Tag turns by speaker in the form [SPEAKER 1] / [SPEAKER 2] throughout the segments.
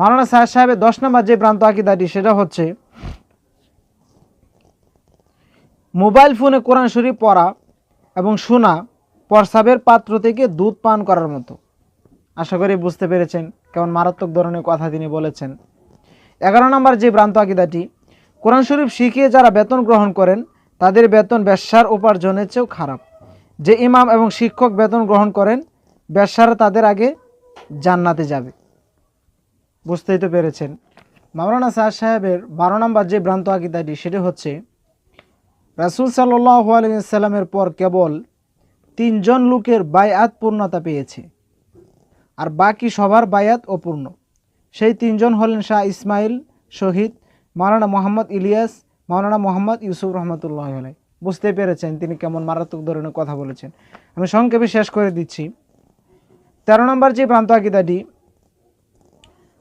[SPEAKER 1] মাওলানা সাহেব সাহেবের দশ নম্বর যে ভ্রান্ত আকিদাটি, সেটা হচ্ছে মোবাইল ফোনে কোরআন শরীফ পড়া এবং শোনা প্রসাবের পাত্র থেকে দুধ পান করার মতো। আশা করি বুঝতে পেরেছেন কেমন মারাত্মক ধরনের কথা তিনি বলেছেন। এগারো নম্বর যে ভ্রান্ত আকিদাটি, কোরআন শরীফ শিখিয়ে যারা বেতন গ্রহণ করেন, তাদের বেতন ব্যবসার উপার্জনের চেয়েও খারাপ। যে ইমাম এবং শিক্ষক বেতন গ্রহণ করেন, ব্যবসারা তাদের আগে জান্নাতে যাবে। বুঝতেই তো পেরেছেন। মাওলানা সাহেব সাহেবের বারো নম্বর যে ভ্রান্ত আকিদাটি, সেটি হচ্ছে, রাসুল সাল্লাহ আলিয়াল্লামের পর কেবল তিনজন লোকের বায়াত পূর্ণতা পেয়েছে, আর বাকি সবার বায়াত অপূর্ণ। সেই তিনজন হলেন শাহ ইসমাইল, শহীদ মাওলানা মোহাম্মদ ইলিয়াস, মাওলানা মোহাম্মদ ইউসুফ রহমতুল্লাহ আলাই বুঝতে পেরেছেন তিনি কেমন মারাত্মক ধরনের কথা বলেছেন। আমি সংক্ষেপে শেষ করে দিচ্ছি। তেরো নম্বর যে প্রান্ত আকিদাটি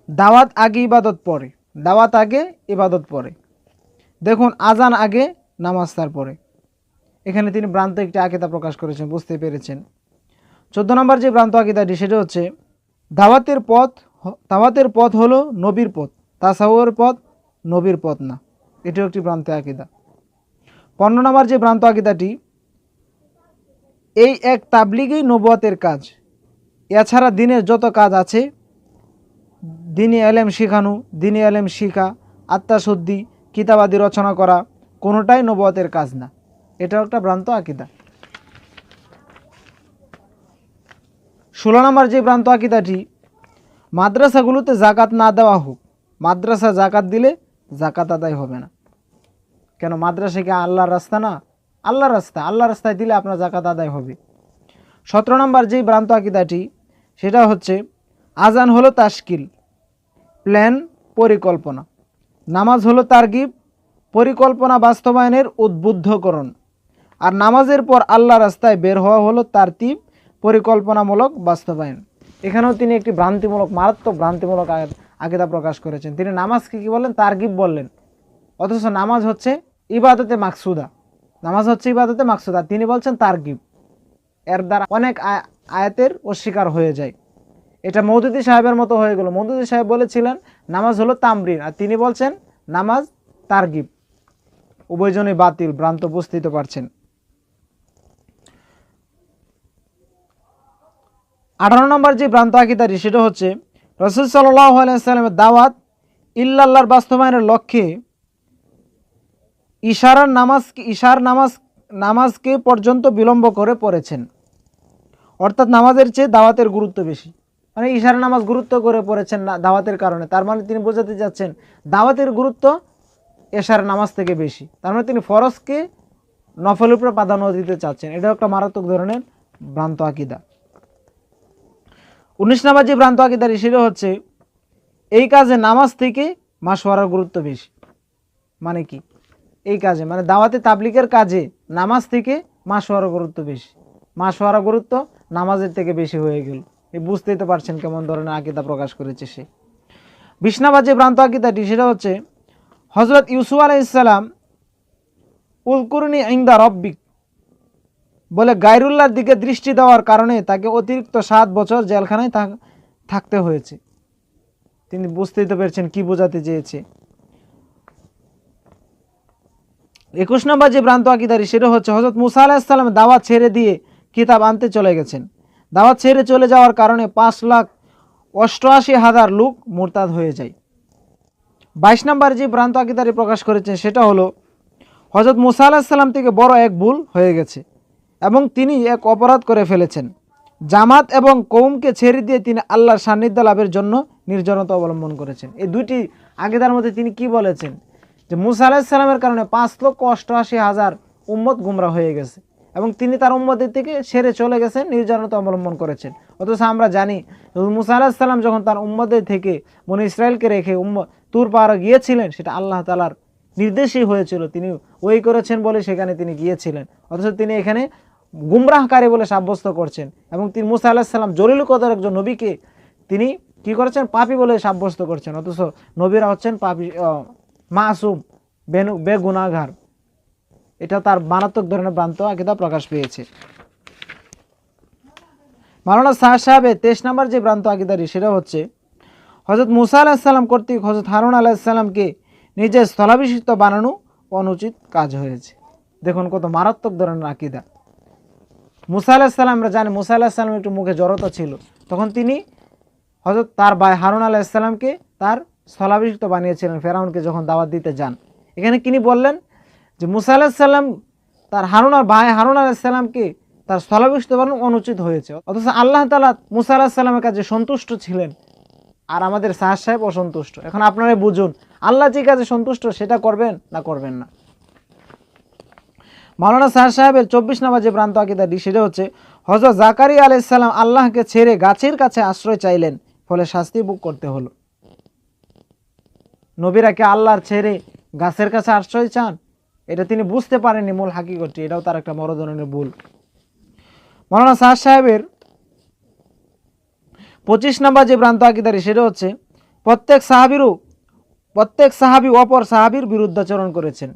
[SPEAKER 1] দাওয়াত আগে ইবাদত পরে, দাওয়াত আগে, ইবাদত পরে। দেখুন, আজান আগে, নামাজ তারপরে। এখানে তিনি ভ্রান্ত একটি আকিদা প্রকাশ করেছেন, বুঝতে পেরেছেন। চোদ্দ নম্বর যে ভ্রান্ত আকিদাটি, সেটা হচ্ছে, দাওয়াতের পথ দাওয়াতের পথ হলো নবীর পথ তাসাউয়ের পথ নবীর পথ না। এটিও একটি ভ্রান্ত আকিদা। পনেরো নম্বর যে ভ্রান্ত আকিদাটি, এই এক তাবলিগেই নবুয়াতের কাজ, এছাড়া দিনের যত কাজ আছে দিনী এলেম শিখানো, দিনী এলেম শিখা আত্মাশুদ্ধি কিতাবাদি রচনা করা কোনোটাই নবতের কাজ না। এটাও একটা ভ্রান্ত আকিদা। ষোলো নম্বর যে ভ্রান্ত আকিদাটি, মাদ্রাসাগুলোতে জাকাত না দেওয়া হোক, মাদ্রাসা জাকাত দিলে জাকাত আদায় হবে না। কেন মাদ্রাসা কি আল্লাহর রাস্তা না? আল্লাহর রাস্তা, আল্লাহর রাস্তায় দিলে আপনার জাকাত আদায় হবে। সতেরো নম্বর যেই ভ্রান্ত আকিদাটি, সেটা হচ্ছে আজান হলো তাশকিল। প্ল্যান পরিকল্পনা। নামাজ হলো তারগিব পরিকল্পনা বাস্তবায়নের উদ্বুদ্ধকরণ। আর নামাজের পর আল্লাহ রাস্তায় বের হওয়া হলো তারতিব পরিকল্পনামূলক বাস্তবায়ন। এখানেও তিনি একটি ভ্রান্তিমূলক, মারাত্মক ভ্রান্তিমূলক আ- আকিদা প্রকাশ করেছেন। তিনি নামাজকে কী বললেন? তারগিব বললেন। অথচ নামাজ হচ্ছে ইবাদতে মাকসুদা। নামাজ হচ্ছে ইবাদতে মাকসুদা। তিনি বলছেন তারগিব। এর দ্বারা অনেক আয়- আয়াতের অস্বীকার হয়ে যায়। এটা মৌদুদি সাহেবের মতো হয়ে গেল। মৌদুদি সাহেব বলেছিলেন, নামাজ হলো তামরিন। আর তিনি বলছেন, নামাজ তারগিব। উভয়জনই বাতিল, ভ্রান্ত বুঝতেই পারছেন। আঠারো নম্বর যে ভ্রান্ত আকিদারি সেটা হচ্ছে, রসুল আলাইসাল্লামের দাওয়াত ইল্লাল্লাহর বাস্তবায়নের লক্ষ্যে ইশারার নামাজ, ইশার নামাজ, নামাজকে পর্যন্ত বিলম্ব করে পড়েছেন। অর্থাৎ নামাজের চেয়ে দাওয়াতের গুরুত্ব বেশি। মানে ইশারা নামাজ গুরুত্ব করে পড়েছেন না দাওয়াতের কারণে। তার মানে তিনি বোঝাতে যাচ্ছেন দাওয়াতের গুরুত্ব এশার নামাজ থেকে বেশি। তার মানে তিনি ফরজকে নফলের উপরে প্রাধান্য দিতে চাচ্ছেন। এটাও একটা মারাত্মক ধরনের ভ্রান্ত আকিদা। উনিশ নাম্বার যে ভ্রান্ত আকিদারি সেটা হচ্ছে এই কাজে নামাজ থেকে মাসওয়ারার গুরুত্ব বেশি। মানে কি? এই কাজে মানে দাওয়াতে তাবলিকের কাজে নামাজ থেকে মাসওয়ারার গুরুত্ব বেশি। মাসওয়ারা গুরুত্ব নামাজের থেকে বেশি হয়ে গেল। বুঝতেই তো পারছেন কেমন ধরনের আকিদা প্রকাশ করেছে সে। নাম্বার যে ভ্রান্ত আকিদাটি, সেটা হচ্ছে হজরত ইউসুফ আলাইসাল্লাম উলকুরনি ইন্দা রব্বিক বলে গায়রুল্লাহর দিকে দৃষ্টি দেওয়ার কারণে তাকে অতিরিক্ত সাত বছর জেলখানায় থাক- থাকতে হয়েছে। তিনি বুঝতেই তো পেরেছেন কি বোঝাতে চেয়েছে। একুশ নম্বর যে ভ্রান্ত আকিদারি সেটা হচ্ছে হজরত মুসা আলাহিসাল্লাম দাওয়া ছেড়ে দিয়ে কিতাব আনতে চলে গেছেন। দাওয়াত ছেড়ে চলে যাওয়ার কারণে পাঁচ লাখ অষ্টআশি হাজার লোক মোরতাদ হয়ে যায়। বাইশ নম্বর যে ভ্রান্ত আকিদারি প্রকাশ করেছেন সেটা হলো হজরত মুসা আলাহিসাল্লাম থেকে বড় এক ভুল হয়ে গেছে এবং তিনি এক অপরাধ করে ফেলেছেন। জামাত এবং কৌমকে ছেড়ে দিয়ে তিনি আল্লাহর সান্নিধ্য লাভের জন্য নির্জনতা অবলম্বন করেছেন। এই দুইটি আগেদার মধ্যে তিনি কি বলেছেন? যে মুসা আলাহিসাল্লামের কারণে পাঁচ লক্ষ অষ্টআশি হাজার উম্মত গুমরা হয়ে গেছে। এবং তিনি তার উম্মদের থেকে সেরে চলে গেছেন, নির্জনতা অবলম্বন করেছেন। অথচ আমরা জানি মুসা আলাহিসাল্লাম যখন তার উম্মদের থেকে মনে ইসরায়েলকে রেখে উম্ম তুর পাহাড়ে গিয়েছিলেন, সেটা আল্লাহ তালার নির্দেশই হয়েছিল। তিনি ওই করেছেন বলে সেখানে তিনি গিয়েছিলেন। অথচ তিনি এখানে গুমরাহকারী বলে সাব্যস্ত করছেন এবং তিনি মুসা আলাহিসাল্লাম জলিল কদর একজন নবীকে তিনি কি করেছেন? পাপি বলে সাব্যস্ত করছেন। অথচ নবীরা হচ্ছেন পাপি মাসুম, বেনু বেগুনাগার। এটা তার মারাত্মক ধরনের ভ্রান্ত আকিদা প্রকাশ পেয়েছে। মাওলানা শাহ সাহেবের তেইশ নম্বর যে ভ্রান্ত আকিদারি সেটা হচ্ছে হজরত মুসা আলাহিসাল্লাম কর্তৃক হজরত হারুন আলাহিসাল্লামকে নিজের স্থলাভিষিক্ত বানানো অনুচিত কাজ হয়েছে। দেখুন কত মারাত্মক ধরনের আকিদা। মুসা আলাহিসাল্লাম আমরা জানি মুসা আলাহিসাল্লাম একটু মুখে জড়তা ছিল। তখন তিনি হজরত তার ভাই হারুন আলাহিসাল্লামকে তার স্থলাভিষিক্ত বানিয়েছিলেন, ফেরাউনকে যখন দাওয়াত দিতে যান। এখানে তিনি বললেন যে মুসা আলাহিসাল্লাম তার হারুনার ভাই হারুন আলাহিসাল্লামকে তার স্থলাভিষিক্ত বানানো অনুচিত হয়েছে। অথচ আল্লাহ তালা মুসা আলাহিসাল্লামের কাছে সন্তুষ্ট ছিলেন আর আমাদের সাহাজ সাহেব অসন্তুষ্ট। এখন আপনারাই বুঝুন, আল্লাহ যে কাজে সন্তুষ্ট সেটা করবেন না করবেন না। মাওলানা সাহার সাহেবের চব্বিশ নাম্বার যে প্রান্ত আকিদাটি, সেটা হচ্ছে হজরত জাকারি আলাইসাল্লাম আল্লাহকে ছেড়ে গাছের কাছে আশ্রয় চাইলেন, ফলে শাস্তি বুক করতে হলো। নবীরা কি আল্লাহর ছেড়ে গাছের কাছে আশ্রয় চান? এটা তিনি বুঝতে পারেননি মূল হাকিকতটি, এটাও তার একটা বড় ধরনের ভুল। মাওলানা সাহার সাহেবের পঁচিশ নম্বর যে প্রান্ত আকিদারি সেটা হচ্ছে প্রত্যেক সাহাবিরও, প্রত্যেক সাহাবি অপর সাহাবির বিরুদ্ধাচরণ করেছেন।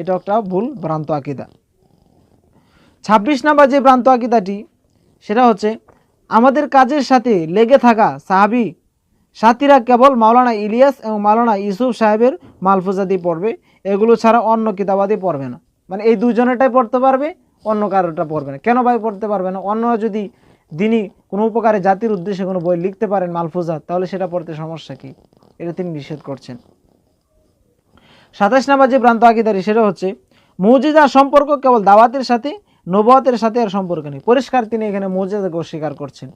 [SPEAKER 1] এটা একটা ভুল ভ্রান্ত আকিদা। ছাব্বিশ নাম্বার যে ভ্রান্ত আকিদাটি, সেটা হচ্ছে আমাদের কাজের সাথে লেগে থাকা সাহাবি সাথীরা কেবল মাওলানা ইলিয়াস এবং মাওলানা ইউসুফ সাহেবের মালফুজাদি পড়বে। এগুলো ছাড়া অন্য কিতাবাদি পড়বে না। মানে এই দুজনেরটাই পড়তে পারবে, অন্য কারোটা পড়বে না। কেন ভাই পড়তে পারবে না? অন্য যদি দিনই কোনো উপকারে জাতির উদ্দেশ্যে কোনো বই লিখতে পারেন মালফুজা তাহলে সেটা পড়তে সমস্যা কি? এটা তিনি নিষেধ করছেন। সাতাশ নাম্বার যে প্রান্ত আকিদারি, সেটা হচ্ছে মৌজিদা সম্পর্ক কেবল দাওয়াতের সাথে নবাতের সাথে আর সম্পর্ক নেই। পরিষ্কার তিনি এখানে মৌজিদাকে অস্বীকার করছেন।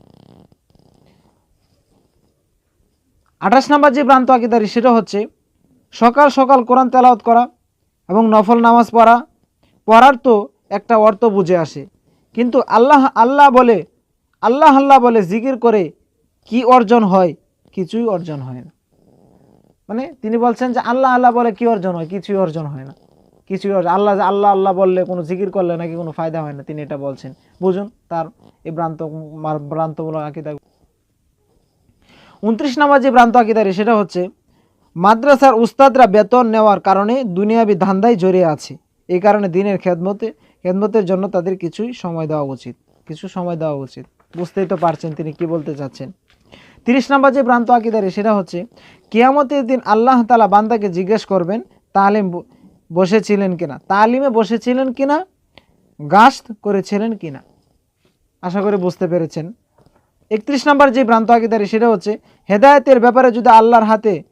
[SPEAKER 1] আঠাশ নাম্বার যে প্রান্ত আকিদারি, সেটা হচ্ছে সকাল সকাল কোরআন তেলাওয়াত করা এবং নফল নামাজ পড়া, পড়ার তো একটা অর্থ বুঝে আসে। কিন্তু আল্লাহ আল্লাহ বলে, আল্লাহ আল্লাহ বলে জিকির করে কি অর্জন হয়? কিছুই অর্জন হয় না। মানে তিনি বলছেন যে আল্লাহ আল্লাহ বলে কি অর্জন হয়? কিছুই অর্জন হয় না। কিছুই অর্জন, আল্লাহ আল্লাহ আল্লাহ বললে কোনো জিকির করলে নাকি কোনো ফায়দা হয় না। তিনি এটা বলছেন। বুঝুন তার এই ভ্রান্ত, ভ্রান্তমূলক আকিদা উনত্রিশ নাম্বার যে ভ্রান্ত আকিদারি সেটা হচ্ছে মাদ্রাসার উস্তাদরা বেতন নেওয়ার কারণে দুনিয়াবি ধান্দায় জড়িয়ে আছে। এই কারণে দিনের খেদমতে, খেদমতের জন্য তাদের কিছুই সময় দেওয়া উচিত। কিছু সময় দেওয়া উচিত। বুঝতেই তো পারছেন তিনি কি বলতে চাচ্ছেন। তিরিশ নাম্বার যে ভ্রান্ত আকিদারি, সেটা হচ্ছে, কিয়ামতের দিন আল্লাহ তালা বান্দাকে জিজ্ঞেস করবেন, তালিম বসেছিলেন কিনা? তালিমে বসেছিলেন কিনা? গাস্ত করেছিলেন কিনা? আশা করি বুঝতে পেরেছেন। একত্রিশ নাম্বার যে ভ্রান্ত আকিদারি, সেটা হচ্ছে, হেদায়েতের ব্যাপারে যদি আল্লাহর হাতে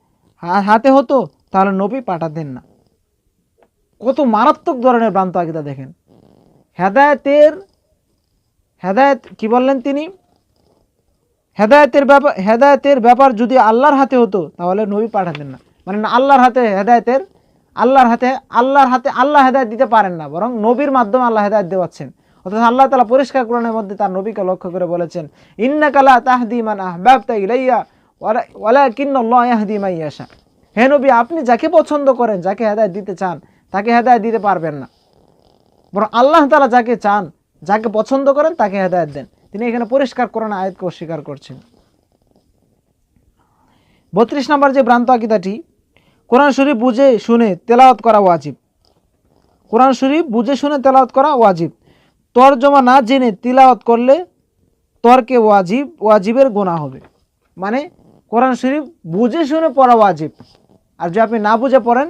[SPEAKER 1] হাতে হতো, তাহলে নবী পাঠাতেন না। কত মারাত্মক ধরনের ভ্রান্ত আকিদা দেখেন। হেদায়েতের, হেদায়েত, কি বললেন তিনি? হেদায়েতের ব্যাপার হেদায়তের ব্যাপার যদি আল্লাহর হাতে হতো, তাহলে নবী পাঠাতেন না। মানে আল্লাহর হাতে হেদায়েতের, আল্লাহর হাতে আল্লাহর হাতে আল্লাহ হেদায়ত দিতে পারেন না, বরং নবীর মাধ্যমে আল্লাহ হেদায়েত দেওয়াচ্ছেন। অর্থাৎ আল্লাহ তালা পরিষ্কার কোরআনের মধ্যে তার নবীকে লক্ষ্য করে বলেছেন ইন্নাকালা তাহদি মান আহবাবতা ইলাইয়া। হে নবী, আপনি যাকে পছন্দ করেন, যাকে হেদায়েত দিতে চান, তাকে হেদায়েত দিতে পারবেন না। বরং আল্লাহ তালা যাকে চান, যাকে পছন্দ করেন, তাকে হেদায়ত দেন। তিনি এখানে পরিষ্কার করেন আয়াতকে অস্বীকার করছেন। বত্রিশ নম্বর যে ভ্রান্ত আকিদাটি, কোরআন শরীফ বুঝে শুনে তেলাওয়াত করা ওয়াজিব। কোরআন শরীফ বুঝে শুনে তেলাওয়াত করা ওয়াজিব। তর্জমা না জেনে তিলাওয়াত করলে তর্কে ওয়াজিব, ওয়াজিবের গোনা হবে। মানে কোরআন শরীফ বুঝে শুনে পড়া ওয়াজিব। আর যদি আপনি না বুঝে পড়েন,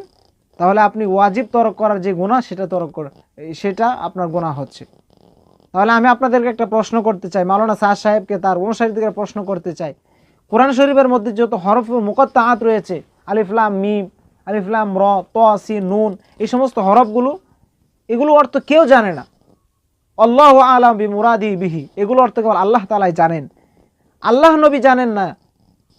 [SPEAKER 1] তাহলে আপনি ওয়াজিব তরক করার যে গুণা সেটা তরক করে সেটা আপনার গোনা হচ্ছে। তাহলে আমি আপনাদেরকে একটা প্রশ্ন করতে চাই। মাওলানা শাহ সাহেবকে তার অনুসারীদেরকে প্রশ্ন করতে চাই। কোরআন শরীফের মধ্যে যত হরফ মুকত্তাহাত রয়েছে আলিফলাম মিম আলিফলাম র, ত, সি, নুন, এই সমস্ত হরফগুলো, এগুলো অর্থ কেউ জানে না। আল্লাহ আলাম বি মুরাদি বিহি, এগুলো অর্থ কেবল আল্লাহ তালাই জানেন। আল্লাহ নবী জানেন না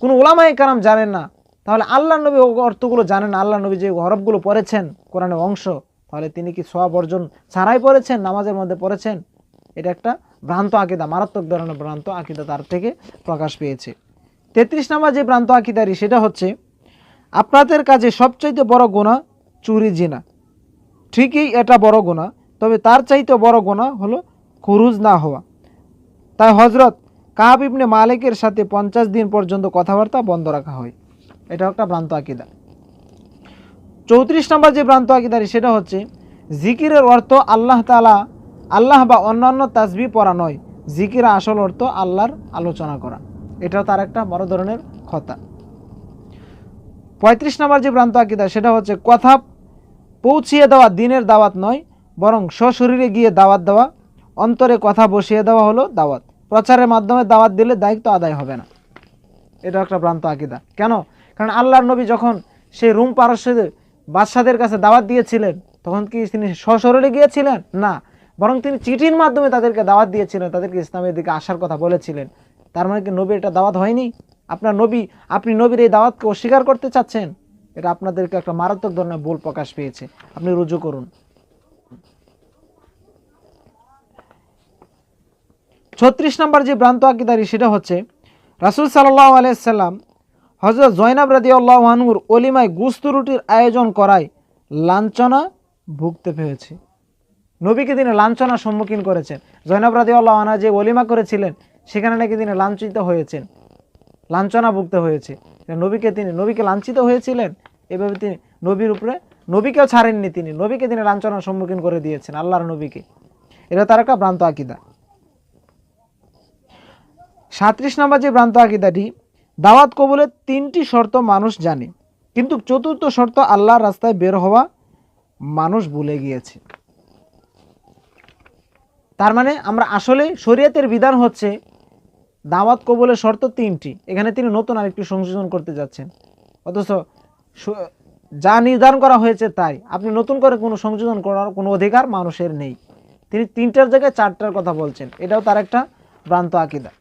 [SPEAKER 1] কোনো ওলামাই কারাম জানেন না। তাহলে আল্লাহ নবী অর্থগুলো জানেন আল্লাহ নবী যে হরফগুলো পড়েছেন, কোরআনের অংশ, তাহলে তিনি কি সব অর্জন ছাড়াই পড়েছেন, নামাজের মধ্যে পড়েছেন? এটা একটা ভ্রান্ত আকিদা, মারাত্মক ধরনের ভ্রান্ত আকিদা তার থেকে প্রকাশ পেয়েছে। তেত্রিশ নাম্বার যে ভ্রান্ত আকিদারি সেটা হচ্ছে, আপনাদের কাছে সবচাইতে বড় গোনা চুরি, জিনা। ঠিকই এটা বড় গোনা তবে তার চাইতে বড় গোনা হলো খুরুজ না হওয়া। তাই হজরত কাহাব ইবনে মালিকের সাথে পঞ্চাশ দিন পর্যন্ত কথাবার্তা বন্ধ রাখা হয়। এটা একটা ভ্রান্ত আকিদা। চৌত্রিশ নম্বর যে ভ্রান্ত আকিদারি সেটা হচ্ছে, জিকিরের অর্থ আল্লাহ তালা আল্লাহ বা অন্যান্য তাজবি পড়া নয়। জিকির আসল অর্থ আল্লাহর আলোচনা করা। এটাও তার একটা বড় ধরনের কথা। পঁয়ত্রিশ নম্বর যে ভ্রান্ত আকিদা, সেটা হচ্ছে, কথা পৌঁছিয়ে দেওয়া দিনের দাওয়াত নয়, বরং সশরীরে গিয়ে দাওয়াত দেওয়া, অন্তরে কথা বসিয়ে দেওয়া হলো দাওয়াত। প্রচারের মাধ্যমে দাওয়াত দিলে দায়িত্ব আদায় হবে না। এটা একটা ভ্রান্ত আকিদা। কেন? কারণ আল্লাহর নবী যখন সেই রুম পারস্যদের বাদশাদের কাছে দাওয়াত দিয়েছিলেন, তখন কি তিনি সশরীরে গিয়েছিলেন? না। বরং তিনি চিঠির মাধ্যমে তাদেরকে দাওয়াত দিয়েছিলেন, তাদেরকে ইসলামের দিকে আসার কথা বলেছিলেন। তার মানে কি নবীর এটা দাওয়াত হয়নি? আপনার নবী, আপনি নবীর এই দাওয়াতকে অস্বীকার করতে চাচ্ছেন? এটা আপনাদেরকে একটা মারাত্মক ধরনের ভুল প্রকাশ পেয়েছে। আপনি রুজু করুন। ছত্রিশ নম্বর যে ভ্রান্ত আকিদারি, সেটা হচ্ছে রাসুল সাল্লাহ আলাইসাল্লাম হজরত জয়নাব রাদি আল্লাহানুর অলিমায় গুস্ত রুটির আয়োজন করায় লাঞ্ছনা ভুগতে পেয়েছে নবীকে তিনি লাঞ্ছনার সম্মুখীন করেছেন। জয়নাব রাদি আল্লাহানা যে অলিমা করেছিলেন, সেখানে নাকি তিনি লাঞ্ছিত হয়েছেন। লাঞ্ছনা ভুগতে হয়েছে। নবীকে তিনি, নবীকে লাঞ্ছিত হয়েছিলেন? এভাবে তিনি নবীর উপরে, নবীকেও ছাড়েননি তিনি। নবীকে তিনি লাঞ্ছনার সম্মুখীন করে দিয়েছেন, আল্লাহর নবীকে। এটা তার একটা ভ্রান্ত আকিদা। সাঁত্রিশ নম্বর যে ভ্রান্ত আকিদাটি, দাওয়াত কবুলের তিনটি শর্ত মানুষ জানে, কিন্তু চতুর্থ শর্ত আল্লাহর রাস্তায় বের হওয়া মানুষ ভুলে গিয়েছে। তার মানে আমরা আসলে শরীয়তের বিধান হচ্ছে দাওয়াত কবুলের শর্ত তিনটি। এখানে তিনি নতুন আরেকটি সংশোধন করতে যাচ্ছেন। অথচ যা নির্ধারণ করা হয়েছে তাই। আপনি নতুন করে কোনো সংশোধন করার কোনো অধিকার মানুষের নেই। তিনি তিনটার জায়গায় চারটার কথা বলছেন। এটাও তার একটা ভ্রান্ত আকিদা।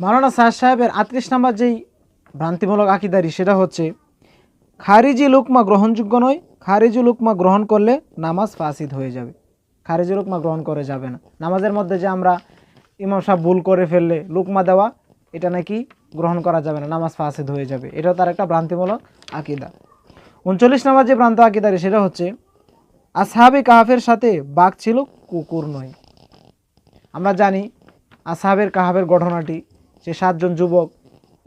[SPEAKER 1] মাওলানা সাহেব সাহেবের আটত্রিশ নাম্বার যেই ভ্রান্তিমূলক আকিদারি, সেটা হচ্ছে, খারিজি লুকমা গ্রহণযোগ্য নয়, খারিজি লুকমা গ্রহণ করলে নামাজ ফাসিদ হয়ে যাবে। খারিজি লুকমা গ্রহণ করে যাবে না। নামাজের মধ্যে যে আমরা ইমাম সাহেব ভুল করে ফেললে লুকমা দেওয়া, এটা নাকি গ্রহণ করা যাবে না, নামাজ ফাসিদ হয়ে যাবে। এটাও তার একটা ভ্রান্তিমূলক আকিদা। উনচল্লিশ নাম্বার যে ভ্রান্ত আকিদারি, সেটা হচ্ছে, আসহাবি কাহাফের সাথে বাঘ ছিল, কুকুর নয়। আমরা জানি, আসহাবের কাহাবের ঘটনাটি যে সাতজন যুবক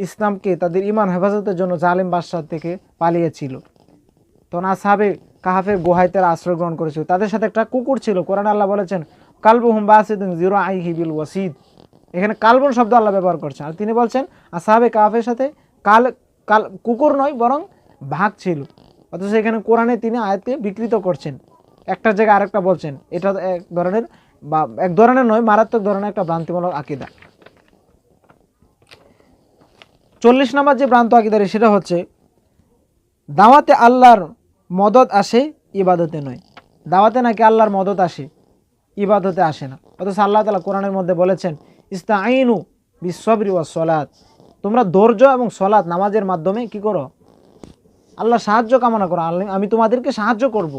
[SPEAKER 1] ইসলামকে তাদের ইমান হেফাজতের জন্য জালেম বাদশাহ থেকে পালিয়েছিল। তখন আসহাবে কাহাফের গুহায় তারা আশ্রয় গ্রহণ করেছিল। তাদের সাথে একটা কুকুর ছিল, কোরআন আল্লাহ বলেছেন কালবু হুম বাসিদিন জিরো আই হিবিল ওয়াসিদ। এখানে কালবন শব্দ আল্লাহ ব্যবহার করছেন আর তিনি বলছেন আসহাবে কাহাফের সাথে কাল কাল, কুকুর নয়, বরং ভাগ ছিল। অথচ এখানে কোরআনে তিনি আয়াতকে বিকৃত করছেন। একটা জায়গায় আরেকটা বলছেন, এটা এক ধরনের বা, এক ধরনের নয়, মারাত্মক ধরনের একটা ভ্রান্তিমূলক আকিদা। চল্লিশ নম্বর যে ভ্রান্ত আকিদারি সেটা হচ্ছে দাওয়াতে আল্লাহর মদত আসে, ইবাদতে নয়। দাওয়াতে নাকি আল্লাহর মদত আসে, ইবাদতে আসে না। অথচ আল্লাহ তালা কোরআনের মধ্যে বলেছেন ইস্তা আইনু বিশ্ববরি ওয়া সলাৎ তোমরা ধৈর্য এবং সলাৎ নামাজের মাধ্যমে কি করো? আল্লাহ সাহায্য কামনা করো। আমি তোমাদেরকে সাহায্য করব।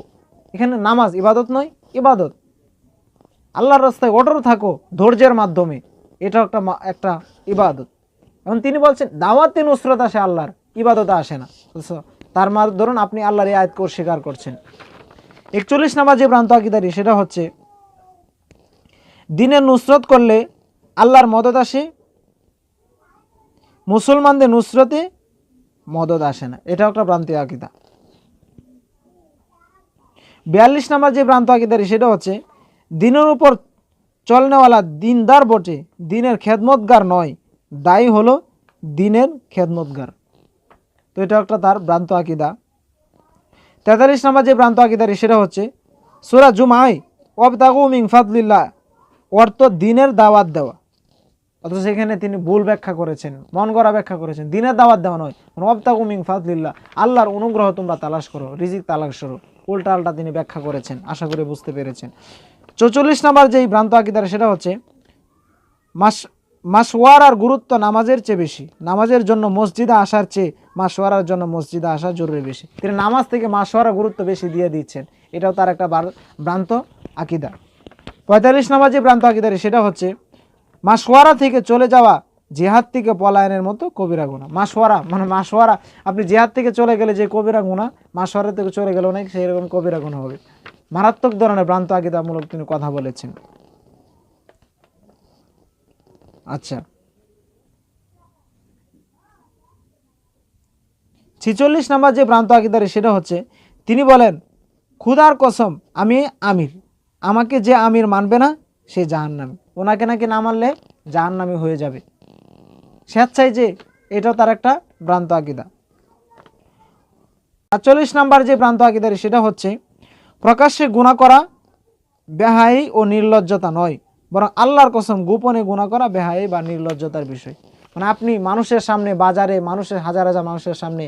[SPEAKER 1] এখানে নামাজ ইবাদত নয়, ইবাদত। আল্লাহর রাস্তায় অটর থাকো ধৈর্যের মাধ্যমে। এটা একটা একটা ইবাদত। এখন তিনি বলছেন, দাওয়াতে নুসরত আসে আল্লাহর, ইবাদতে আসে না। অথচ তার মার, ধরুন আপনি আল্লাহর এই আয়াতকে অস্বীকার করছেন। একচল্লিশ নাম্বার যে প্রান্ত আকিদারি সেটা হচ্ছে দিনের নুসরত করলে আল্লাহর মদত আসে, মুসলমানদের নুসরতে মদত আসে না। এটা একটা প্রান্তি আকিদা। বিয়াল্লিশ নাম্বার যে প্রান্ত আকিদারি সেটা হচ্ছে, দিনের উপর চলনেওয়ালা দিনদার বটে, দিনের খেদমতগার নয়। দায়ী হলো দিনের খেদমতগার। তো এটা একটা তার ভ্রান্ত আকিদা। তেতাল্লিশ নাম্বার যে ভ্রান্ত আকিদারি সেটা হচ্ছে সুরা জুমাই অবতাগু মিং ফাদলিল্লাহ, অর্থ দিনের দাওয়াত দেওয়া। অথচ সেখানে তিনি ভুল ব্যাখ্যা করেছেন, মন গড়া ব্যাখ্যা করেছেন। দিনের দাওয়াত দেওয়া নয় অবতাগু মিং ফাদলিল্লাহ, আল্লাহর অনুগ্রহ তোমরা তালাশ করো, রিজিক তালাশ করো। উল্টা আল্টা তিনি ব্যাখ্যা করেছেন, আশা করে বুঝতে পেরেছেন। চৌচল্লিশ নাম্বার যেই ভ্রান্ত আকিদার সেটা হচ্ছে মাস মাসওয়ারার গুরুত্ব নামাজের চেয়ে বেশি। নামাজের জন্য মসজিদে আসার চেয়ে মাসওয়ারার জন্য মসজিদে আসা জরুরি বেশি। তিনি নামাজ থেকে মাসওয়ারার গুরুত্ব বেশি দিয়ে দিচ্ছেন। এটাও তার একটা ভ্রান্ত আকিদা। পঁয়তাল্লিশ নাম্বার যে ভ্রান্ত আকিদারি সেটা হচ্ছে মাসওয়ারা থেকে চলে যাওয়া জেহাদ থেকে পলায়নের মতো কবিরা গুণা। মাসওয়ারা মানে মাসওয়ারা, আপনি জেহাদ থেকে চলে গেলে যে কবিরা গুণা, মাসওয়ারা থেকে চলে গেলে অনেক সেই রকম কবিরা গুণা হবে। মারাত্মক ধরনের ভ্রান্ত আকিদামূলক তিনি কথা বলেছেন। আচ্ছা। ছিচল্লিশ নাম্বার যে ভ্রান্ত আকিদারি, সেটা হচ্ছে, তিনি বলেন, খুদার কসম, আমি আমির। আমাকে যে আমির মানবে না, সে জাহান্নামী। ওনাকে নাকি না মানলে জাহান্নামী হয়ে যাবে। স্বেচ্ছায় যে এটাও তার একটা ভ্রান্ত আকিদা। আটচল্লিশ নাম্বার যে ভ্রান্ত আকিদারি, সেটা হচ্ছে, প্রকাশ্যে গুণা করা বেহাই ও নির্লজ্জতা নয়। বরং আল্লাহর কসম গোপনে গুণা করা বেহাই বা নির্লজ্জতার বিষয়। মানে আপনি মানুষের সামনে বাজারে, মানুষের হাজার হাজার মানুষের সামনে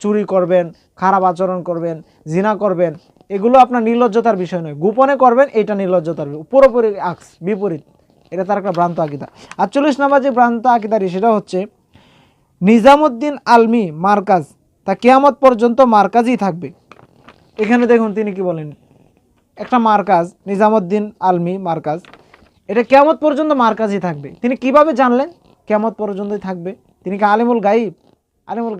[SPEAKER 1] চুরি করবেন, খারাপ আচরণ করবেন, জিনা করবেন, এগুলো আপনার নির্লজ্জতার বিষয় নয়। গোপনে করবেন, এটা নির্লজ্জতার। পুরোপুরি আক্স, বিপরীত। এটা তার একটা ভ্রান্ত আকিদা। আটচল্লিশ নাম্বার যে ভ্রান্ত আকিদারি সেটা হচ্ছে নিজামুদ্দিন আলমি মার্কাজ, তা কেয়ামত পর্যন্ত মার্কাজই থাকবে। এখানে দেখুন তিনি কি বলেন। একটা মার্কাজ, নিজামুদ্দিন আলমি মার্কাজ এটা কেমত পর্যন্ত মার মার্কাজই থাকবে। তিনি কীভাবে জানলেন? কেমত পর্যন্তই থাকবে। তিনি কি আলিমুল গাইব আলিমুল